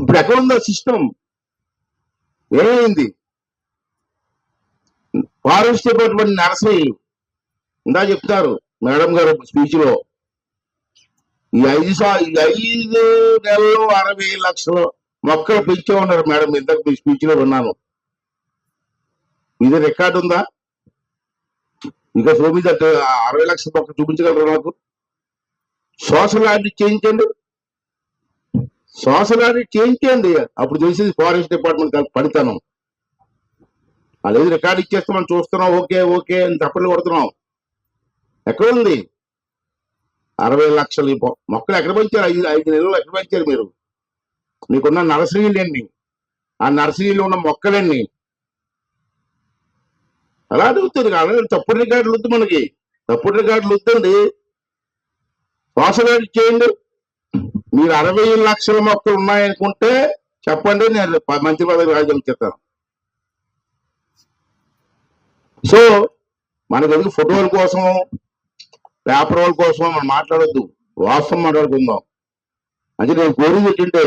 ఇప్పుడు ఎక్కడ ఉందో సిస్టమ్? ఏమైంది? ఫారెస్ట్ డిపార్ట్మెంట్ నర్సరీ ఇందా చెప్తారు మేడం గారు స్పీచ్లో. ఈ ఐదు ఈ ఐదు నెలలు అరవై లక్షలు మొక్కలు పెంచే ఉన్నారు మేడం. ఇంతకు మీ స్పీచ్లో విన్నాను. ఇది రికార్డు ఉందా? ఇంకా చూపించ అరవై లక్షల మొక్క చూపించగలరు నాకు సోషల్ ఆడిట్ చేయించండి. శ్వాసనాన్ని చేంజ్ చేయించండి అప్పుడు తెలిసింది ఫారెస్ట్ డిపార్ట్మెంట్ కాదు పనితనం. అదేది రికార్డు ఇచ్చేస్తే మనం చూస్తున్నాం ఓకే ఓకే అని తప్పట్లు కొడుతున్నాం. ఎక్కడ ఉంది? అరవై లక్షలు మొక్కలు ఎక్కడ పెంచారు? ఐదు ఐదు నెలలు ఎక్కడ పెంచారు మీరు? మీకున్న నర్సరీలు ఎన్ని ఆ నర్సరీలో ఉన్న మొక్కలన్నీ? అలా అడుగుతుంది కాదు తప్పుడు రికార్డులు వద్దు మనకి. తప్పుడు రికార్డులు వద్దండి. శ్వాస చేయండి. మీరు అరవై లక్షల మొక్కలు ఉన్నాయనుకుంటే చెప్పండి నేను మంత్రి పదవి రాజ్యం చెప్తాను సో మనకు ఎందుకు ఫోటోల కోసం పేపర్ వాళ్ళ కోసం మనం మాట్లాడొద్దు. వాస్తవం మాట్లాడుకుందాం. అంటే నేను కోరింది ఏంటంటే